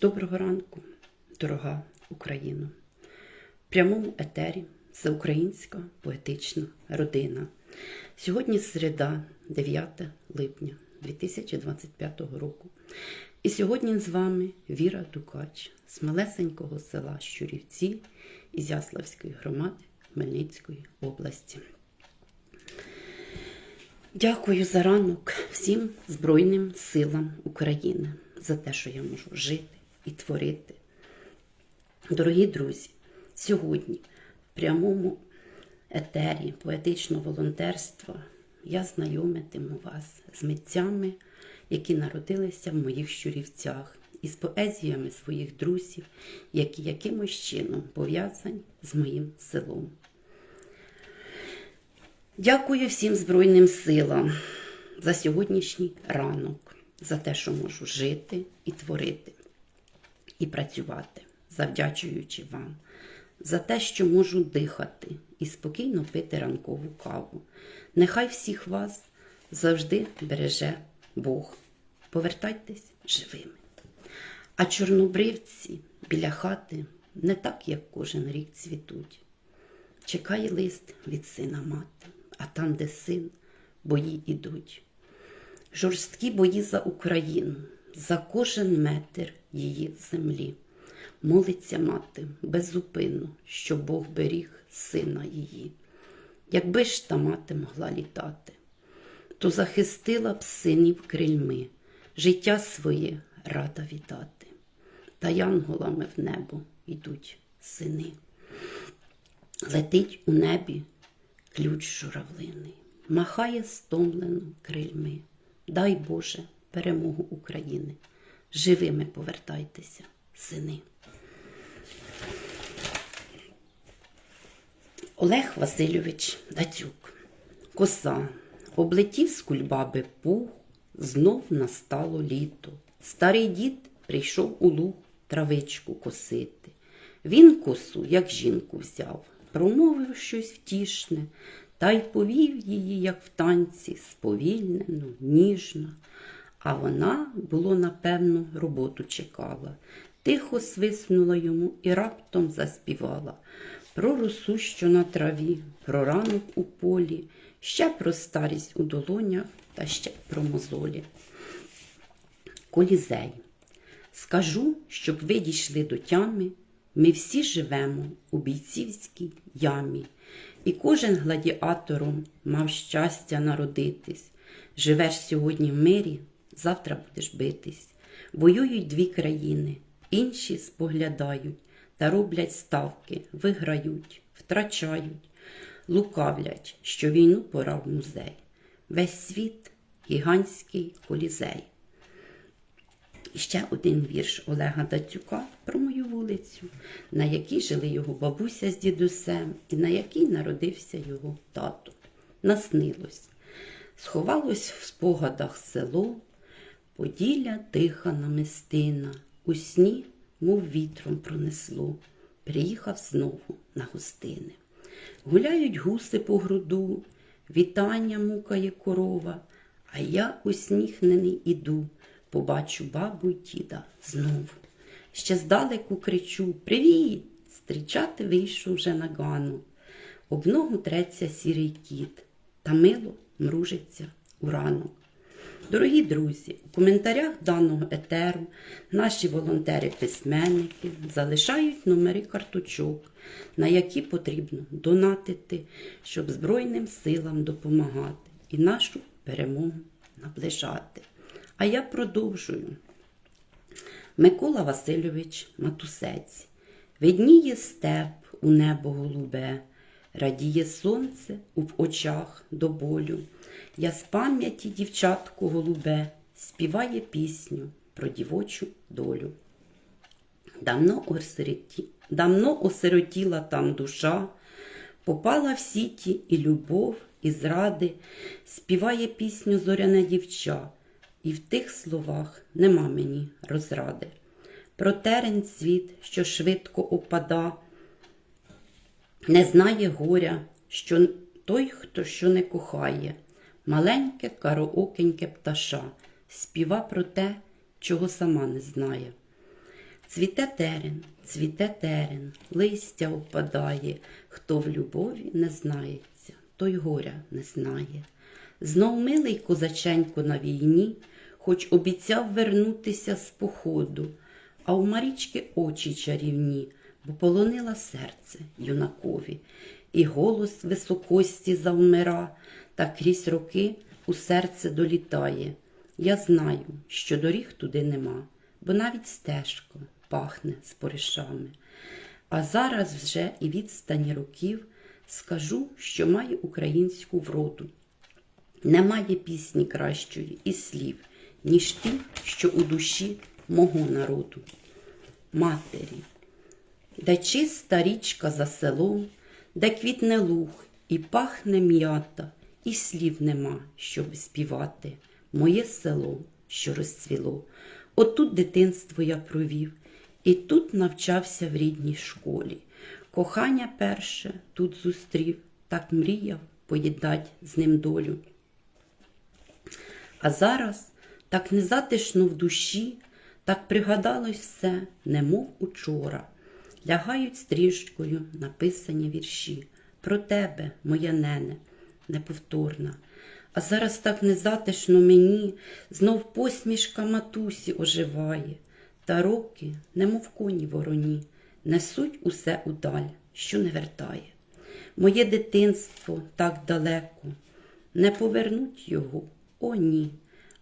Доброго ранку, дорога Україно! В прямому етері Всеукраїнська поетична родина. Сьогодні середа, 9 липня 2025 року. І сьогодні з вами Віра Дукач з малесенького села Щурівці Ізяславської громади Хмельницької області. Дякую за ранок всім Збройним силам України за те, що я можу жити і творити. Дорогі друзі, сьогодні в прямому етері поетичного волонтерства я знайомитиму вас з митцями, які народилися в моїх щурівцях, і з поезіями своїх друзів, які якимось чином пов'язані з моїм селом. Дякую всім Збройним силам за сьогоднішній ранок, за те, що можу жити і творити, і працювати, завдячуючи вам, за те, що можу дихати і спокійно пити ранкову каву. Нехай всіх вас завжди береже Бог. Повертайтесь живими. А чорнобривці біля хати не так, як кожен рік цвітуть. Чекає лист від сина мати, а там, де син, бої ідуть. Жорсткі бої за Україну, за кожен метр її землі. Молиться мати безупинно, що Бог беріг сина її. Якби ж та мати могла літати, то захистила б синів крильми, життя своє рада віддати. Та янголами в небо йдуть сини. Летить у небі ключ журавлиний, махає стомлено крильми. Дай Боже перемогу України. Живими повертайтеся, сини. Олег Васильович Дацюк. Коса. Облетів з кульбаби пух, знов настало літо. Старий дід прийшов у луг травичку косити. Він косу, як жінку взяв, промовив щось втішне, та й повів її, як в танці, сповільнено, ніжно. А вона, було, напевно, роботу чекала. Тихо свиснула йому і раптом заспівала про росу, що на траві, про ранок у полі, ще про старість у долонях та ще про мозолі. Колізей. Скажу, щоб ви дійшли до тями, ми всі живемо у бійцівській ямі, і кожен гладіатором мав щастя народитись. Живеш сьогодні в мирі, завтра будеш битись. Воюють дві країни, інші споглядають та роблять ставки, виграють, втрачають, лукавлять, що війну пора в музей. Весь світ гігантський колізей. Ще один вірш Олега Дацюка про мою вулицю, на якій жили його бабуся з дідусем і на якій народився його тато. Наснилось. Сховалось в спогадах село, Поділля тиха намистина, у сні, мов вітром пронесло, приїхав знову на гостини. Гуляють гуси по груду, вітання мукає корова, а я усміхнений іду, побачу бабу й діда знову. Ще здалеку кричу Привіт! Стрічати вийшов вже на гану. Об ногу треться сірий кіт, та мило мружиться у ранок. Дорогі друзі, у коментарях даного етеру наші волонтери-письменники залишають номери карточок, на які потрібно донатити, щоб Збройним силам допомагати і нашу перемогу наближати. А я продовжую. Микола Васильович Матусець. Видніє степ у небо голубе, радіє сонце у очах до болю. Я з пам'яті дівчатку голубе співає пісню про дівочу долю. Давно, осироті... Давно осиротіла там душа, попала в сіті і любов, і зради, співає пісню зоряне дівча, і в тих словах нема мені розради. Про терен світ, що швидко опада, не знає горя, що той, хто що не кохає, маленьке кароокеньке пташа, співа про те, чого сама не знає. Цвіте терен, цвіте терен, листя опадає, хто в любові не знається, той горя не знає. Знов милий козаченько на війні, хоч обіцяв вернутися з походу, а у Марічки очі чарівні, бо полонила серце юнакові, і голос високості завмира, та крізь роки у серце долітає. Я знаю, що доріг туди нема, бо навіть стежка пахне споришами. А зараз вже і відстані років скажу, що маю українську вроду. Немає пісні кращої і слів, ніж ті, що у душі мого народу. Матері, де чиста річка за селом, де квітне луг і пахне м'ята, і слів нема, щоб співати. Моє село, що розцвіло. Отут дитинство я провів, і тут навчався в рідній школі. Кохання перше тут зустрів, так мріяв поїдать з ним долю. А зараз так незатишно в душі, так пригадалось все, немов учора. Лягають стрічкою написані вірші про тебе, моя нене, неповторна. А зараз так незатишно мені, знов посмішка матусі оживає, та роки, немов коні вороні, несуть усе удаль, що не вертає. Моє дитинство так далеко, не повернуть його, о ні,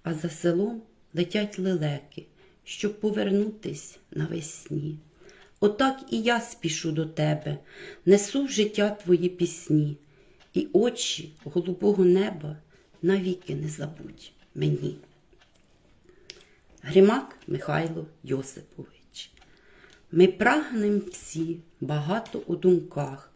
а за селом летять лелеки, щоб повернутись навесні. Отак і я спішу до тебе, несу в життя твої пісні, і очі голубого неба навіки не забудь мені. Гримак Михайло Йосипович. Ми прагнем всі багато у думках,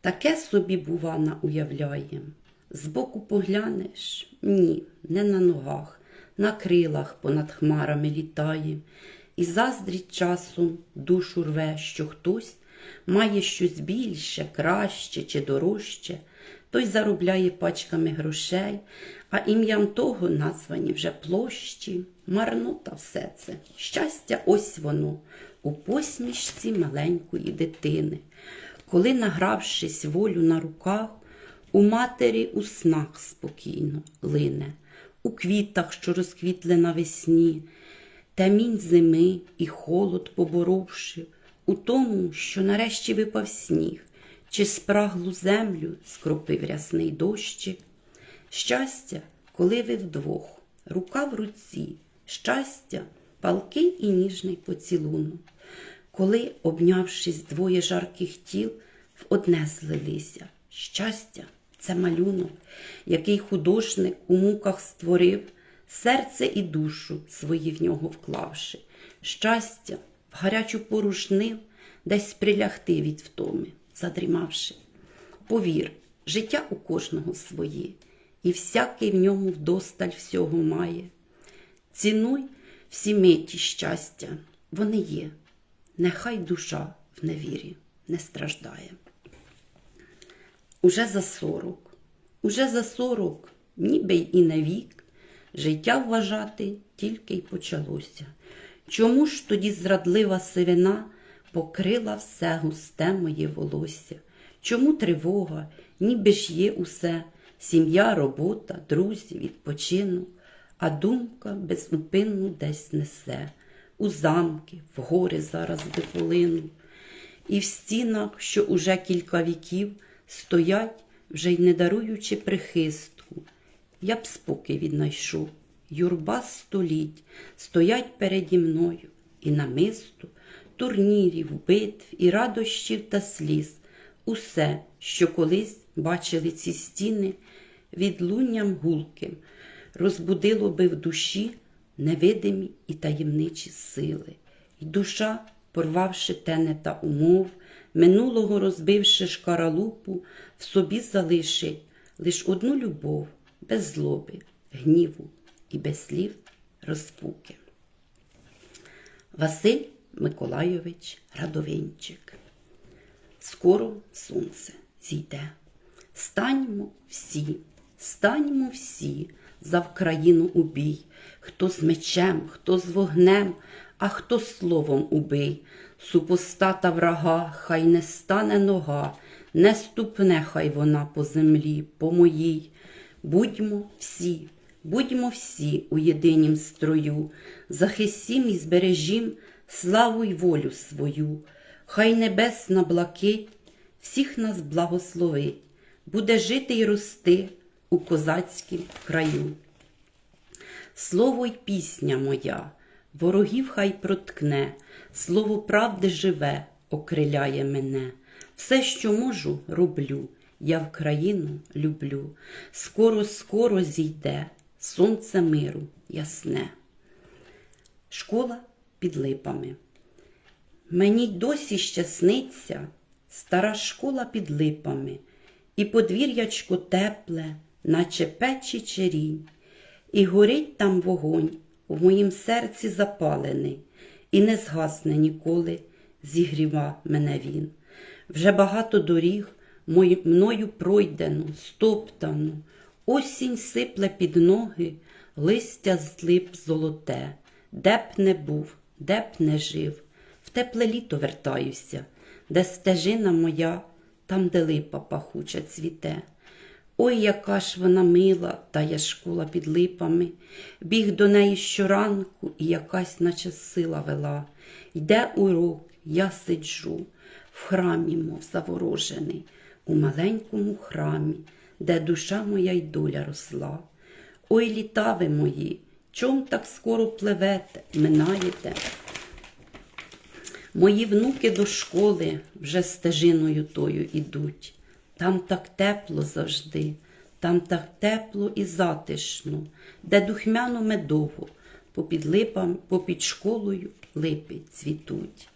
таке собі, бувана, уявляєм. Збоку поглянеш, ні, не на ногах, на крилах понад хмарами літаєм, і заздріть часом душу рве, що хтось має щось більше, краще чи дорожче, той заробляє пачками грошей, а ім'ям того названі вже площі. Марнота все це. Щастя, ось воно у посмішці маленької дитини, коли, награвшись волю на руках, у матері у снах спокійно лине, у квітах, що розквітли навесні, темінь зими і холод поборовши, у тому, що нарешті випав сніг, чи спраглу землю скропив рясний дощик. Щастя, коли ви вдвох, рука в руці, щастя, палкий і ніжний поцілунок, коли, обнявшись двоє жарких тіл, в одне злилися. Щастя це малюнок, який художник у муках створив, серце і душу свої в нього вклавши. Щастя, в гарячу порушнив, десь прилягти від втоми, задрімавши. Повір, життя у кожного своє, і всякий в ньому вдосталь всього має. Цінуй всі миті щастя, вони є, нехай душа в невірі не страждає. Уже за сорок, уже за сорок, ніби й і на вік, життя вважати тільки й почалося. Чому ж тоді зрадлива сивина покрила все густе моє волосся? Чому тривога, ніби ж є усе, сім'я, робота, друзі, відпочинок, а думка безупинно десь несе, у замки, в гори зараз би і в стінах, що уже кілька віків стоять, вже й не даруючи прихистку. Я б спокій віднайшов, юрба століть. Стоять переді мною і намисту, турнірів, битв і радощів та сліз, усе, що колись бачили ці стіни, відлунням гулким, розбудило би в душі невидимі і таємничі сили, І душа, порвавши тене та умов, минулого розбивши шкаралупу, в собі залишить лиш одну любов, без злоби, гніву і без слів розпуки. Василь Миколайович Радовинчик. Скоро сонце зійде. Станьмо всі, станьмо всі за Вкраїну у бій, хто з мечем, хто з вогнем, А хто словом убий, супостата врага, хай не стане нога, не ступне хай вона по землі, по моїй. Будьмо всі, будьмо всі у єдинім строю, захистім і збережім славу й волю свою, хай небесна блакить всіх нас благословить, буде жити й рости у козацькім краю. Слово й пісня моя, ворогів хай проткне, слово правди живе, окриляє мене. Все, що можу, роблю, я в країну люблю. Скоро, скоро зійде сонце миру ясне. Школа під липами. Мені досі ще стара школа під липами, і подвір'ячко тепле, наче печі черінь, і горить там вогонь в моїм серці запалений, і не згасне ніколи, зігріва мене він. Вже багато доріг мною пройдено, стоптану, осінь сипле під ноги, листя з лип золоте, де б не був, де б не жив, в тепле літо вертаюся, де стежина моя, там, де липа пахуча цвіте. Ой, яка ж вона мила, та я школа під липами, біг до неї щоранку, і якась, наче сила вела. Йде урок, я сиджу в храмі, мов заворожений, у маленькому храмі, де душа моя й доля росла. Ой, літа ви мої, чом так скоро пливете, минаєте? Мої внуки до школи вже стежиною тою ідуть. Там так тепло завжди, там так тепло і затишно, де духмяно медово, попід липам, попід школою липи цвітуть.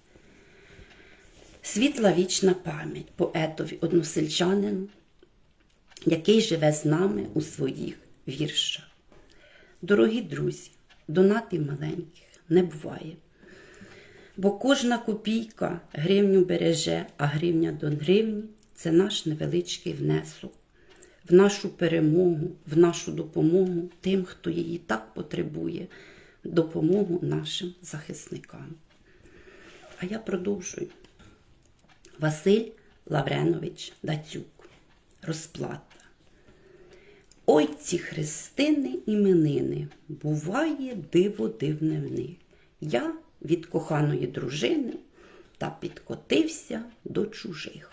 Світла вічна пам'ять поетові односельчанину, який живе з нами у своїх віршах. Дорогі друзі, донатів маленьких не буває. Бо кожна копійка гривню береже, а гривня до гривні це наш невеличкий внесок в нашу перемогу, в нашу допомогу тим, хто її так потребує, допомогу нашим захисникам. А я продовжую. Василь Лавренович Дацюк. Розплата. Ой ці хрестини іменини, буває диво дивне в них. Я від коханої дружини та підкотився до чужих.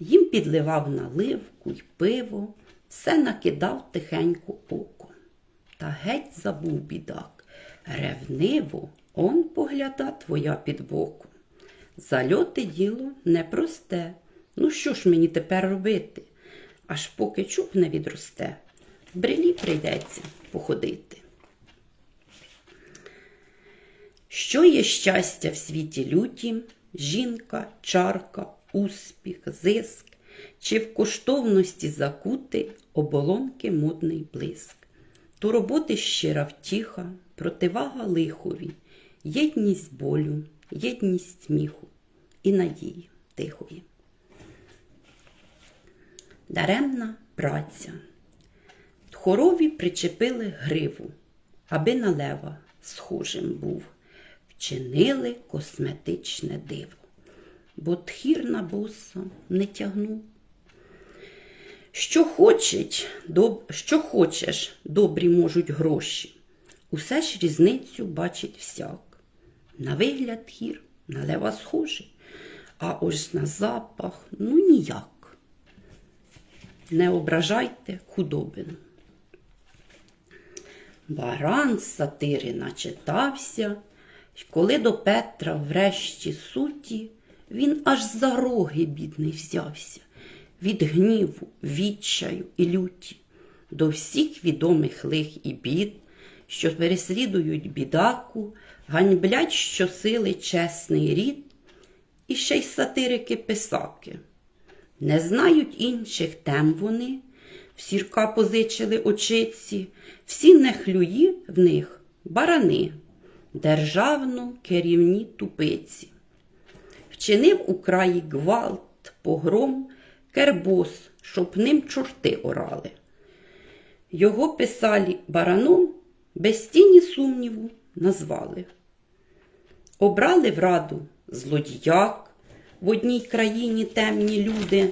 Їм підливав наливку й пиво, все накидав тихенько око. Та геть забув бідак, ревниво он погляда твоя під боку. Зальоти діло непросте. Ну що ж мені тепер робити? Аж поки чуб не відросте, в брелі прийдеться походити. Що є щастя в світі лютім? Жінка, чарка, успіх, зиск, чи в коштовності закути оболонки модний блиск, то роботи щира втіха, противага лихові, єдність болю, єдність сміху і надії тихої. Даремна праця. Тхорові причепили гриву, аби на лева схожим був. Вчинили косметичне диво, бо тхір на боса не тягнув. Що хочеш, доб... що хочеш, добрі можуть гроші. Усе ж різницю бачить всяк. На вигляд тхір, на лева схожий, а ось на запах ну ніяк. Не ображайте худобину. Баран сатири начитався, й коли до Петра врешті суті, він аж за роги бідний взявся, від гніву, відчаю і люті, до всіх відомих лих і бід, що переслідують бідаку, ганьблять щосили чесний рід, і ще й сатирики-писаки. Не знають інших тем вони, в сірка позичили очиці, всі нехлюї в них барани, державно керівні тупиці. Вчинив у краї гвалт, погром, кербос, щоб ним чорти орали. Його писалі бараном, без тіні сумніву назвали. Обрали в раду злодіяк в одній країні темні люди,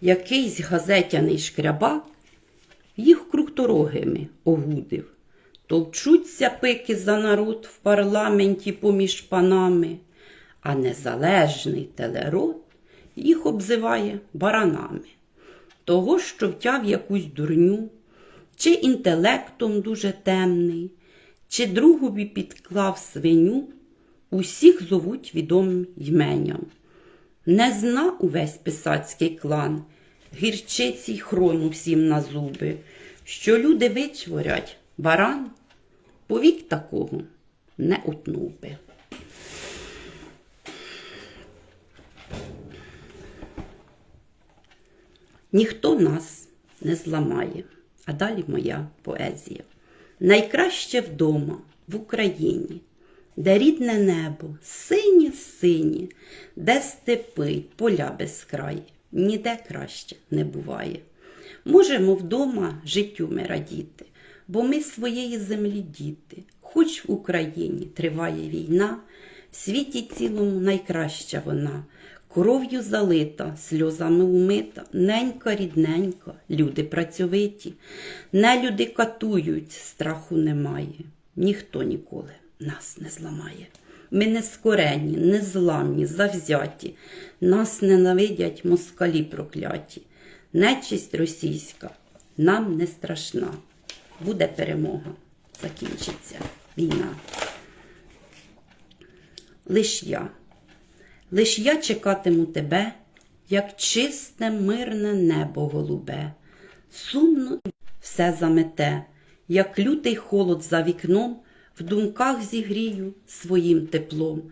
якийсь газетяний шкрябак їх кругторогими огудив. Товчуться пики за народ в парламенті поміж панами, а незалежний телерод їх обзиває баранами. Того, що втяв якусь дурню, чи інтелектом дуже темний, чи другові підклав свиню, усіх зовуть відомим йменям. Не зна увесь писацький клан, гірчиці й хрону всім на зуби, що люди вичворять баран, повік такого не утнув би. Ніхто нас не зламає, а далі моя поезія. Найкраще вдома в Україні, де рідне небо, синє синє, де степи, поля безкраї, ніде краще не буває. Можемо вдома життю ми радіти, бо ми своєї землі діти. Хоч в Україні триває війна, в світі цілому найкраща вона, кров'ю залита, сльозами умита, ненька рідненька, люди працьовиті, нелюди катують, страху немає, ніхто ніколи нас не зламає. Ми не скорені, не зламні, завзяті, нас ненавидять москалі прокляті. Нечисть російська нам не страшна. Буде перемога, закінчиться війна. Лиш я, лиш я чекатиму тебе, як чисте мирне небо голубе, сумно все замете, як лютий холод за вікном, в думках зігрію своїм теплом.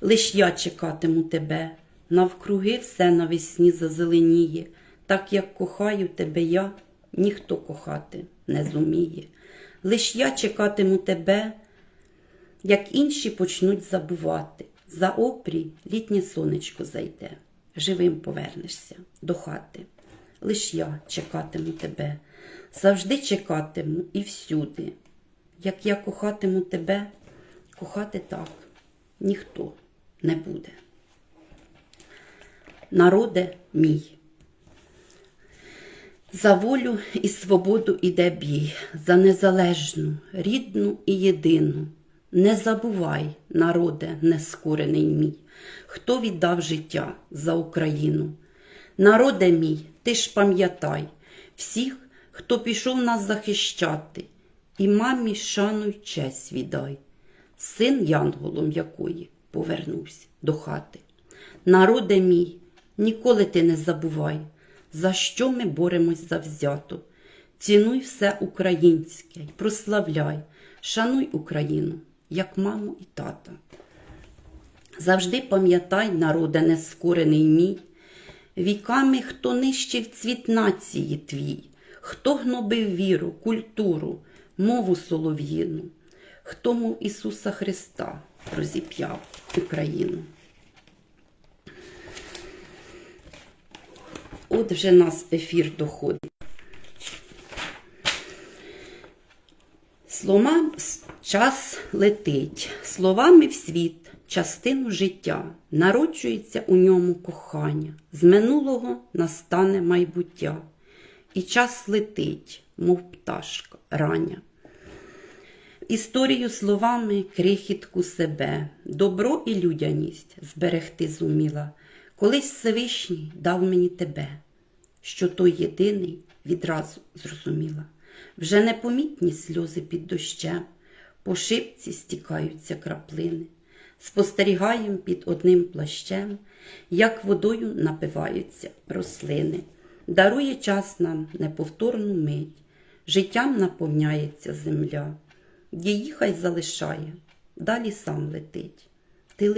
Лиш я чекатиму тебе, навкруги все навесні зазеленіє, так як кохаю тебе я, ніхто кохати не зуміє. Лиш я чекатиму тебе, як інші почнуть забувати. За опрій літнє сонечко зайде, живим повернешся до хати. Лиш я чекатиму тебе, завжди чекатиму і всюди. Як я кохатиму тебе, кохати так ніхто не буде. Народе мій. За волю і свободу іде бій, за незалежну, рідну і єдину. Не забувай, народе нескорений мій, хто віддав життя за Україну. Народе мій, ти ж пам'ятай всіх, хто пішов нас захищати, і мамі шану й честь віддай, син янголом якої повернувся до хати. Народе мій, ніколи ти не забувай, за що ми боремось завзято. Цінуй все українське й прославляй, шануй Україну, як маму і тата. Завжди пам'ятай, народе нескорений мій, віками, хто нищив цвіт нації твій, хто гнобив віру, культуру, мову солов'їну, хто, мов Ісуса Христа, розіп'яв Україну. От вже нас ефір доходить. Слома час летить, словами в світ, частину життя, народжується у ньому кохання, з минулого настане майбуття, і час летить, мов пташка рання. Історію словами крихітку себе, добро і людяність зберегти зуміла. Колись Всевишній дав мені тебе, що той єдиний відразу зрозуміла. Вже непомітні сльози під дощем, по шипці стікаються краплини. Спостерігаєм під одним плащем, як водою напиваються рослини. Дарує час нам неповторну мить, життям наповняється земля. Її хай залишає, далі сам летить. Ти